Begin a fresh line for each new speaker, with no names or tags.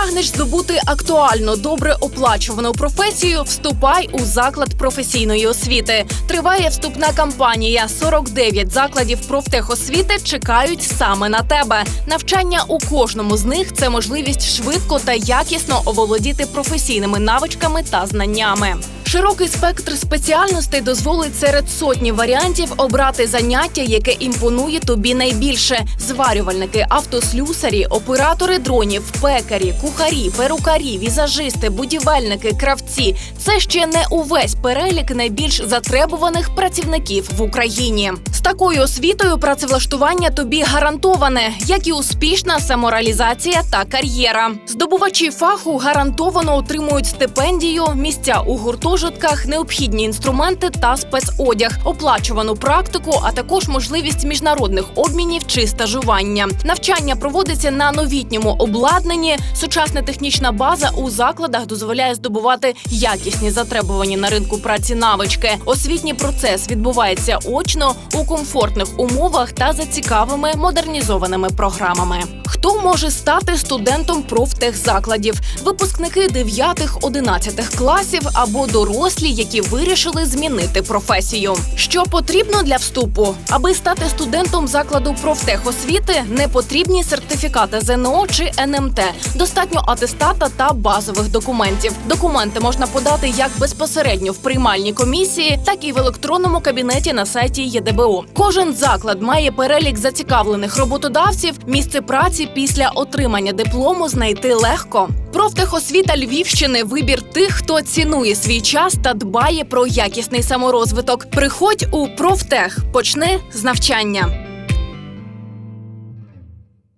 Прагнеш здобути актуально добре оплачувану професію? Вступай у заклад професійної освіти. Триває вступна кампанія. 49 закладів профтехосвіти чекають саме на тебе. Навчання у кожному з них це можливість швидко та якісно оволодіти професійними навичками та знаннями. Широкий спектр спеціальностей дозволить серед сотні варіантів обрати заняття, яке імпонує тобі найбільше: зварювальники, автослюсарі, оператори дронів, пекарі, кухарі, перукарі, візажисти, будівельники, кравці. Це ще не увесь перелік найбільш затребуваних працівників в Україні. З такою освітою працевлаштування тобі гарантоване, як і успішна самореалізація та кар'єра. Здобувачі фаху гарантовано отримують стипендію, місця у гуртожитках, необхідні інструменти та спецодяг, оплачувану практику, а також можливість міжнародних обмінів чи стажування. Навчання проводиться на новітньому обладнанні. Сучасна технічна база у закладах дозволяє здобувати якісні затребувані на ринку праці навички. Освітній процес відбувається очно у комфортних умовах та за цікавими модернізованими програмами. Хто може стати студентом профтехзакладів? Випускники 9-11 класів або дорослі, які вирішили змінити професію. Що потрібно для вступу? Аби стати студентом закладу профтехосвіти, не потрібні сертифікати ЗНО чи НМТ. Достатньо атестата та базових документів. Документи можна подати як безпосередньо в приймальній комісії, так і в електронному кабінеті на сайті ЄДБО. Кожен заклад має перелік зацікавлених роботодавців. Місце праці після отримання диплому знайти легко. Профтехосвіта Львівщини вибір тих, хто цінує свій час та дбає про якісний саморозвиток. Приходь у профтех. почне з навчання.